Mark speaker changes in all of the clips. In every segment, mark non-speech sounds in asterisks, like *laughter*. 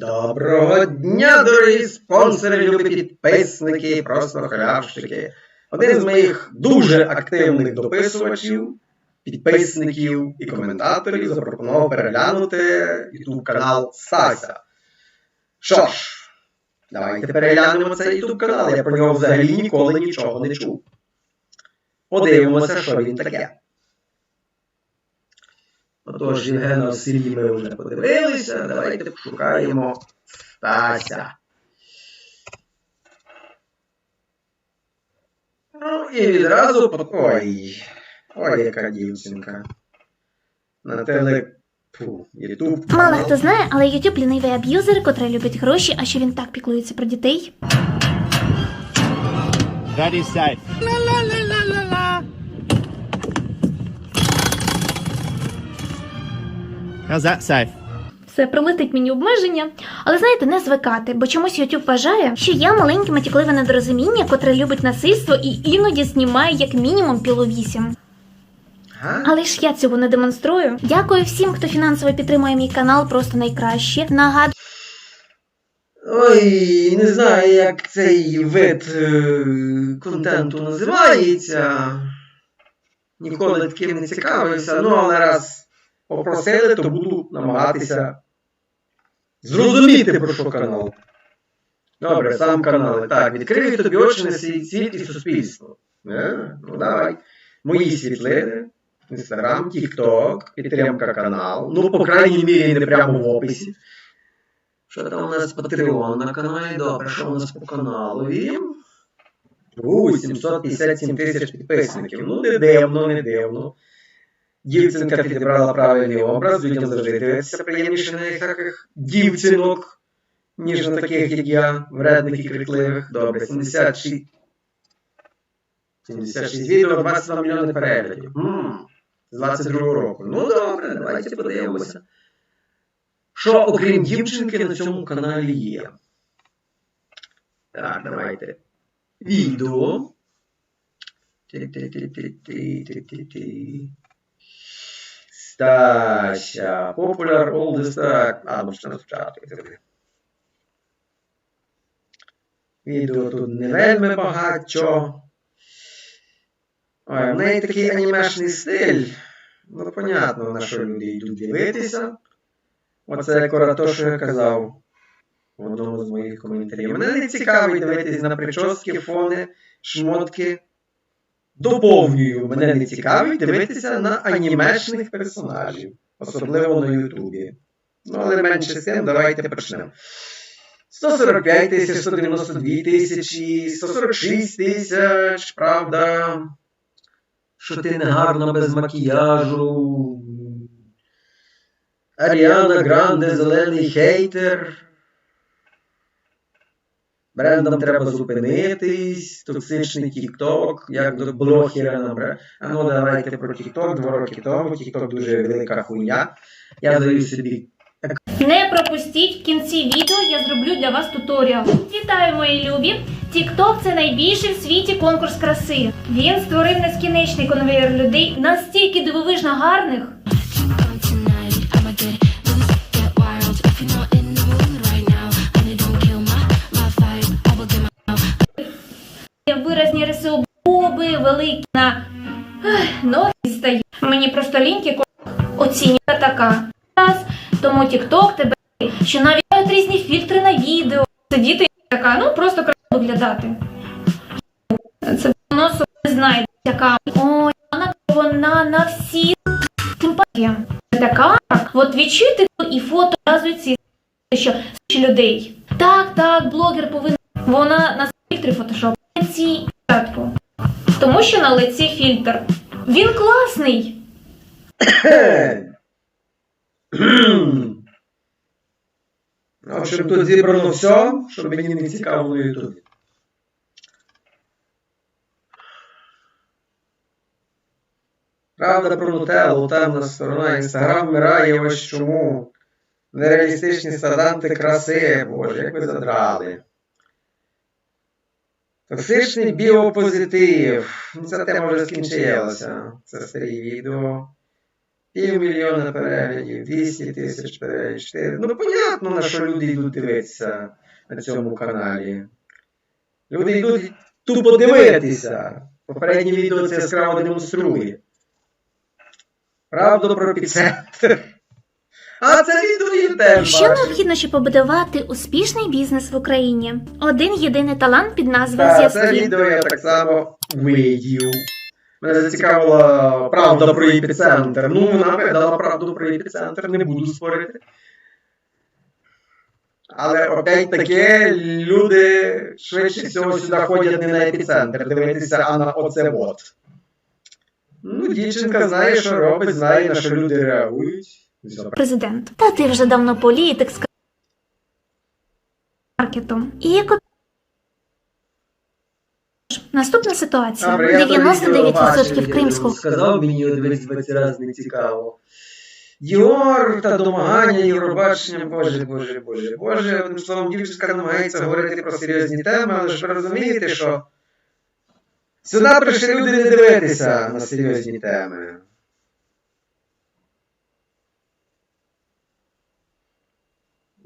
Speaker 1: Доброго дня, дорогі спонсори, любі підписники, просто халявщики. Один з моїх дуже активних дописувачів, підписників і коментаторів запропонував переглянути YouTube канал Сася. Що ж, давайте переглянемо цей YouTube канал. Я про нього взагалі ніколи нічого не чув. Подивимося, що він таке. Отож, Євгена в селі ми вже подивилися. Давайте пошукаємо Стася. Ну і відразу по... Ой. Ой, яка дівчинка. На теле. Фу, Ютуб.
Speaker 2: Мало хто знає, але YouTube лінивий аб'юзер, котрий любить гроші, а що він так піклується про дітей.
Speaker 3: That is safe. How's that safe?
Speaker 2: Все пролетить мені обмеження, але знаєте, не звикати, бо чомусь YouTube вважає, що я маленьке матюкливе недорозуміння, котре любить насильство і іноді знімає як мінімум пілу вісім.
Speaker 1: Га?
Speaker 2: Але ж я цього не демонструю. Дякую всім, хто фінансово підтримує мій канал, просто найкраще. Нагадую.
Speaker 1: Ой, не знаю, як цей вид е, контенту називається. Ніколи таким не цікавився, ну але раз попросили, то буду намагатися зрозуміти, про що канал. Добре, сам канал. Так, відкрию тобі очі на свій світ і суспільство. Е? Ну давай. Мої світлини. Інстаграм, Тікток, підтримка канал. Ну, по крайній мірі, не прямо в описі. Що там у нас Patreon на каналі? Добре, що у нас по каналу? І... У, 757 тисяч підписників. Ну, не дивно, не дивно. Дівчинка підібрала правильний образ, людям завжди приємніше на всяких дівчинок, ніж на таких, як я, вредних і крикливих. Добре, 76. 76 відео, 22 мільйони переглядів. З 22 року. Ну добре, давайте подивимося. Що, окрім дівчинки, на цьому каналі є? Так, давайте. Відео. Ти-ти-ти-ти-ти-ти-ти-ти. Стася. Popular oldest track. А, ну ще на спочатку. Відео тут не вельми багато. Ой, в неї такий анімешний стиль. Ну, понятно, на що люди йдуть дивитися. Оце то, що я казав в одному з моїх коментарів. Мене не цікавить дивитись на прически, фони, шмотки. Доповнюю, мене не цікавить дивитися на анімешних персонажів, особливо на Ютубі. Ну, але менше з тим, давайте почнемо. 145 тисяч, 192 тисячі, 146 тисяч, правда. Що ти не гарна без макіяжу. Аріана Гранде, зелений хейтер. Брендам треба зупинитись, токсичний Тік-Ток, як до блогера набре. А ну давайте про Тік-Ток, два роки тому. Тік-Ток дуже велика хуйня. Я завів собі.
Speaker 2: Не пропустіть в кінці відео, я зроблю для вас туторіал. Вітаю, мої любі! TikTok – це найбільший в світі конкурс краси. Він створив нескінченний конвейер людей настільки дивовижно гарних, на ноги стає. Мені просто ліньки оцінює така. Тому TikTok тебе, що навіть різні фільтри на відео. Сидіти така, ну просто красиво виглядати. Це воно не знайде. Така, ой, вона, вона на всі симпатія. Така, от відчуйте і фото показують ці що людей. Так, так, блогер повинен. Вона на фільтрі фотошоп. Ці. Тому що на лиці фільтр. Він класний.
Speaker 1: В общем, тут зібрано все, що мені не цікаво на Ютубі. Правда про Нутеллу, темна сторона, інстаграм вмирає ось чому. Нереалістичні стандарти краси, боже, як ви задрали. Токсичний біопозитив. Ну, Ця тема вже скінчилася. Це старі відео. Півмільйона переглядів, 200 тисяч переглядів. 4. Ну, понятно, на що люди йдуть дивитися на цьому каналі. Люди йдуть тупо дивитися. Попереднє відео це яскраво демонструє. Правду про епіцентр. А це відео.
Speaker 2: Що необхідно, щоб побудувати успішний бізнес в Україні? Один єдиний талант під назвою
Speaker 1: Так, це відео я так само видів. Мене зацікавила правда про епіцентр. Ну, вона видала правду про епіцентр, не буду спорити. Але опять таки люди швидше всього сюди ходять не на епіцентр дивитися, а на оце от. Ну, дівчинка знає, що робить, знає, на що люди реагують.
Speaker 2: Президент. Та ти вже давно політик з маркетом. І як Наступна ситуація.
Speaker 1: Добре, я то відео
Speaker 2: 99%
Speaker 1: бачив,
Speaker 2: кримського
Speaker 1: Сказав мені дивись 20 разів не цікаво. Діор та домагання Євробачення, боже, боже, боже, боже. Одним словом, дівчинка намагається говорити про серйозні теми, але ж ви розумієте, що сюди прийшли люди не дивитися на серйозні теми.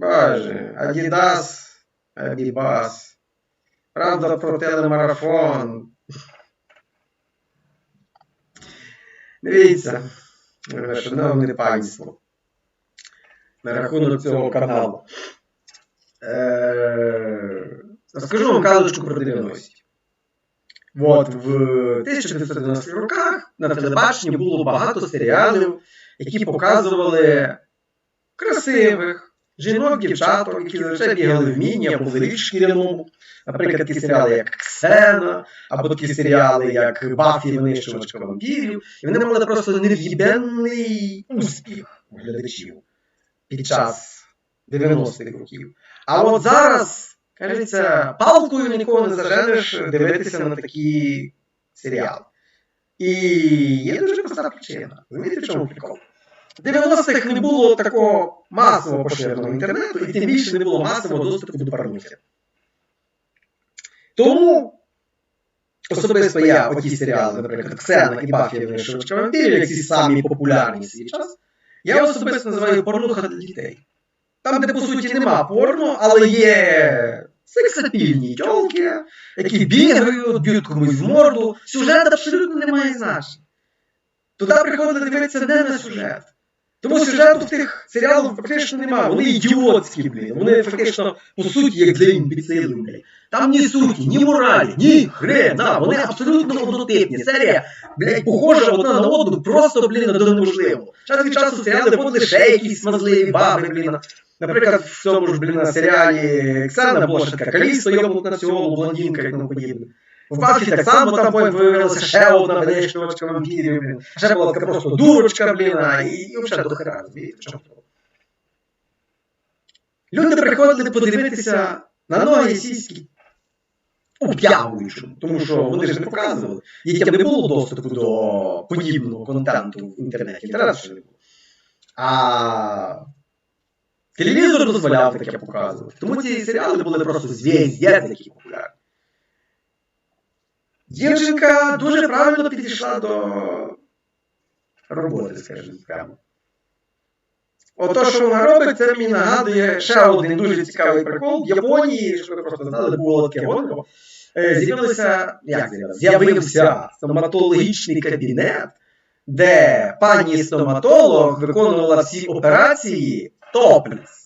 Speaker 1: Боже, Адідас, Абібас. Правда про телемарафон. Дивіться, шановне панство, на рахунок цього каналу. Е, Розкажу вам казочку про 90-ті. От в 1990-х роках на телебаченні було багато серіалів, які показували красивих жінок, дівчаток, які зазвичай бігали в міні або в шкіряному. Наприклад, такі серіали, як Ксена, або такі серіали, як Баффі винищувачка вампірів. І вони мали просто нев'єбенний успіх у глядачів під час 90-х років. А от зараз, кажеться, палкою нікого не заженеш дивитися на такі серіали. І є дуже проста причина. Розумієте, в чому прикол? В 90-х не було такого масового поширеного інтернету, і тим більше не було масового доступу до порнухи. Тому особисто я оті серіали, наприклад, Ксена і Баффі винищувачка вампірів, як ці самі популярні в свій час, я особисто називаю порнуха для дітей. Там, де по суті нема порно, але є сексапільні тьолки, які бігають, б'ють комусь в морду. Сюжет абсолютно не має значення. Туди приходили дивитися не на сюжет. Тому сюжету в тих серіалах фактично немає. Вони ідіотські, блін. Вони фактично, по суті, як для імбіцилів, блін. Там ні суті, ні моралі, ні хрена. Вони абсолютно однотипні. Серія, блядь, похожа одна на одну, просто, блін, до неможливого. Час від часу серіали виходили ще якісь смазливі баби, блін. Наприклад, в цьому ж, блін, серіалі ще така Калісто, йобнута на цього, блондинка і тому подібне. В Баффі так само там потім виявилася ще одна винищувачка вампірів, блін. Ще була така просто дурочка, блін, а, і, і взагалі до хера, розумієте, в чому справа? Люди приходили подивитися на ноги сіськи об'явуючим, тому що вони ж не показували. Дітям не було доступу до подібного контенту в інтернеті. Інтернету ще не було. А телевізор дозволяв таке показувати. Тому ці серіали були просто звіздець, які популярні. Дівчинка дуже правильно підійшла до роботи, скажімо прямо. Ото, що вона робить, це мені нагадує ще один дуже цікавий прикол. В Японії, щоб ви просто знали, було таке воно. е, З'явилося, як з'явився? Стоматологічний кабінет, де пані стоматолог виконувала всі операції топлес.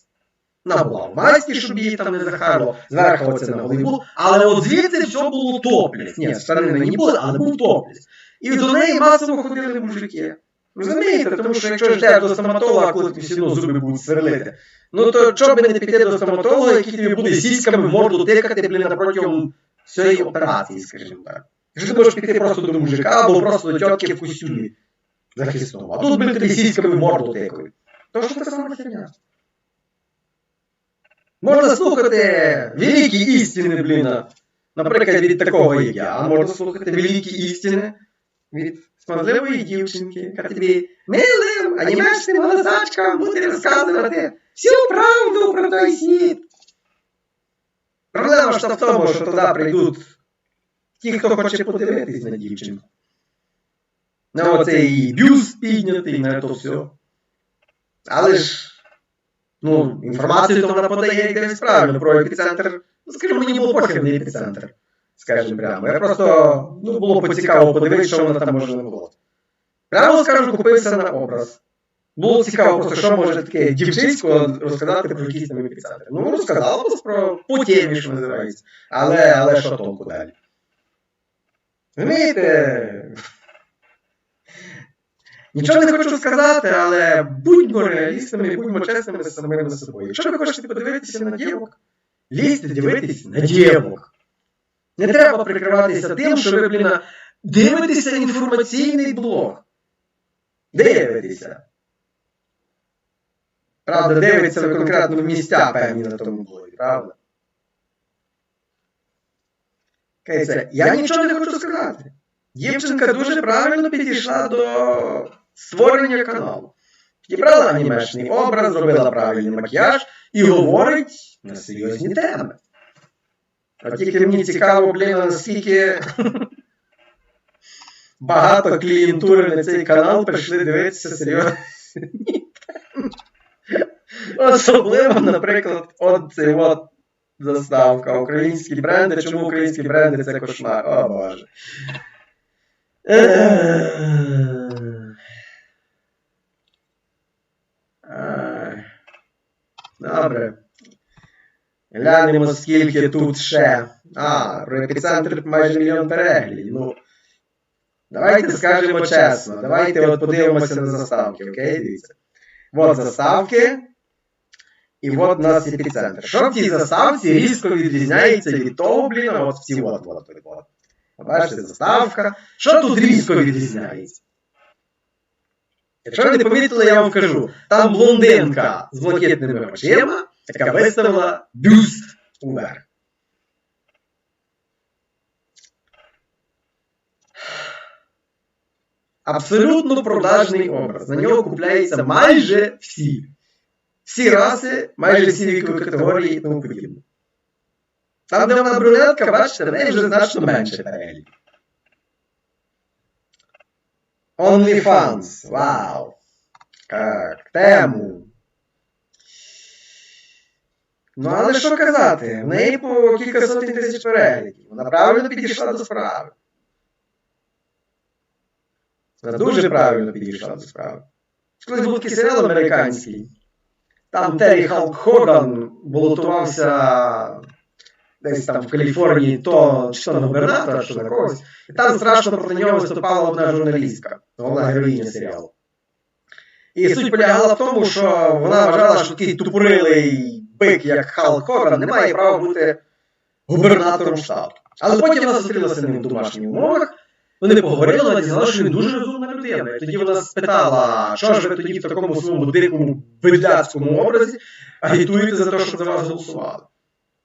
Speaker 1: Вона була щоб її там не захарило, зверху оце на було, але от звідси все було топлес. Ні, штани на ній були, але був топлес. І до неї масово ходили мужики. Розумієте? Тому що якщо йдеш до стоматолога, коли тобі одно зуби будуть сверлити, ну то чого би не піти до стоматолога, який тобі буде сіськами в морду тикати, блін, протягом всієї операції, скажімо так. Якщо ти можеш піти просто до мужика або просто до тітки в костюмі захисному. А тут, блін, тобі сіськами в морду тикають. То що це саме херня? Можна слухати великі істини, блін, наприклад, від такого, як я, а можна слухати великі істини від смазливої дівчинки, яка тобі милим, анімешним голосачкам буде розказувати всю правду про той світ. Проблема ж в тому, що туди прийдуть ті, хто хоче подивитись на дівчинку. на оцей бюст піднятий, на то все. Але ж, ну, інформацію то вона подає як десь правильно про епіцентр. Ну, скажімо, мені було похер на епіцентр. Скажімо прямо. Я просто ну, було поцікаво подивитися, що воно там може не було. Прямо скажу, купився на образ. Було цікаво просто, що може таке дівчисько розказати про якийсь там епіцентр. Ну, розказала просто про по що називається. Але, але що толку далі? Розумієте? Нічого не хочу сказати, але будьмо реалістами, і будьмо чесними з самими собою. Якщо ви хочете подивитися на дівок, лізьте дивитись на дівок. Не треба прикриватися тим, що ви, блін, дивитеся інформаційний блог. Дивитеся. Правда, дивиться ви конкретно місця певні на тому блогі, правда? Кається, я нічого не хочу сказати. Дівчинка дуже правильно підійшла до створення каналу. Підібрала анімешний образ, зробила правильний макіяж і говорить на серйозні теми. А тільки мені цікаво, блін, наскільки *laughs* багато клієнтури на цей канал прийшли дивитися серйозні теми. Особливо, наприклад, от цей от заставка. Українські бренди. Чому українські бренди це кошмар? О Боже. Добре. Глянемо, скільки тут ще. А, про епіцентр майже мільйон переглядів. Ну, давайте скажемо чесно. Давайте от подивимося на заставки, окей? Дивіться. От заставки. І от у нас епіцентр. Що в цій заставці різко відрізняється від того, блін, а от в от, от, от, от. Бачите, заставка. Що тут різко відрізняється? Якщо ви не помітили, я вам кажу, там блондинка з блакитними очима, яка виставила бюст уверх. Абсолютно продажний образ. На нього купляються майже всі. Всі раси, майже всі вікові категорії і тому подібне. Там, де вона брюнетка, бачите, в неї вже значно менше переглядів. OnlyFans. Вау. Так, тему. Ну, але що казати? В неї по кілька сотень тисяч переглядів. Вона правильно підійшла до справи. Вона дуже правильно підійшла до справи. Колись був такий серіал американський. Там Террі Халк Хоган балотувався десь там в Каліфорнії, то чи то на губернатора, чи на когось. І там страшно проти нього виступала одна журналістка, головна героїня серіалу. І суть полягала в тому, що вона вважала, що такий тупорилий бик, як Халк Хоган, не має права бути губернатором штату. Але потім вона зустрілася з ним в домашніх умовах. Вони поговорили, вона дізналася, що він дуже розумна людина. І тоді вона спитала, що ж ви тоді в такому своєму дикому видляцькому образі агітуєте за те, щоб за вас голосували.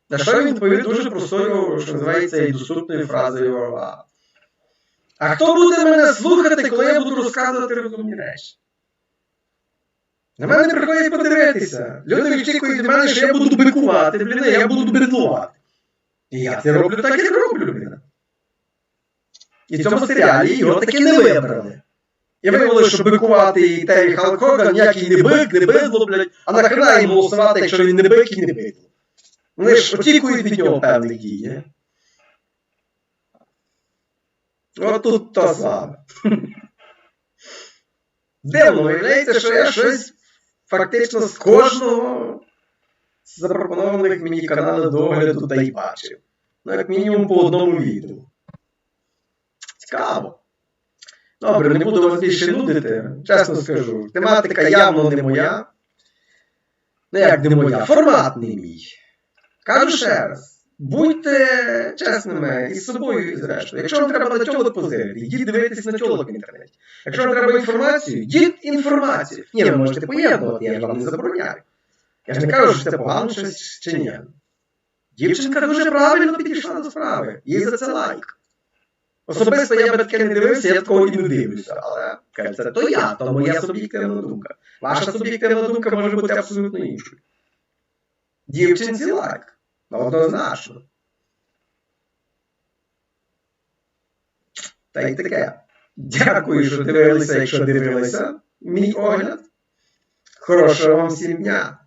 Speaker 1: На що він відповів дуже простою, що називається і доступною фразою «А, хто буде мене слухати, коли я буду розказувати розумні речі? На мене приходять подивитися. Люди очікують від мене, що я буду бикувати, блін, я буду бедлувати. І я це роблю так, як роблю, блін. І в цьому серіалі його таки не вибрали. І виявилося, що бикувати і Террі Халк Хоган ніякий не бик, не бидло, блядь, а нахрена йому голосувати, якщо він не бик і не бидло. Вони ж очікують від нього певних дій. не? От тут то саме. Дивно, виявляється, що я щось фактично з кожного з запропонованих мені каналів до огляду та й бачив. Ну, як мінімум по одному відео. Цікаво. Добре, не буду вас більше нудити. Чесно скажу. Тематика явно не моя. Ну як не моя? Формат не мій. Кажу ще раз. Будьте чесними із собою і зрештою. Якщо вам треба на тьолок позирити, йдіть дивитись на тьолок в інтернеті. Якщо вам треба інформацію, йдіть інформацію. Ні, ви можете поєднувати, я ж вам не забороняю. Я ж не кажу, що це погано щось чи ні. Дівчинка дуже правильно підійшла до справи. Їй за це лайк. Особисто я би таке не дивився, я такого і не дивлюся. Але це то я, то моя суб'єктивна думка. Ваша суб'єктивна думка може бути абсолютно іншою. Дівчинці лайк. Ну, однозначно. Та й таке. Дякую, що дивилися, якщо дивилися мій огляд. Хорошого вам всім дня!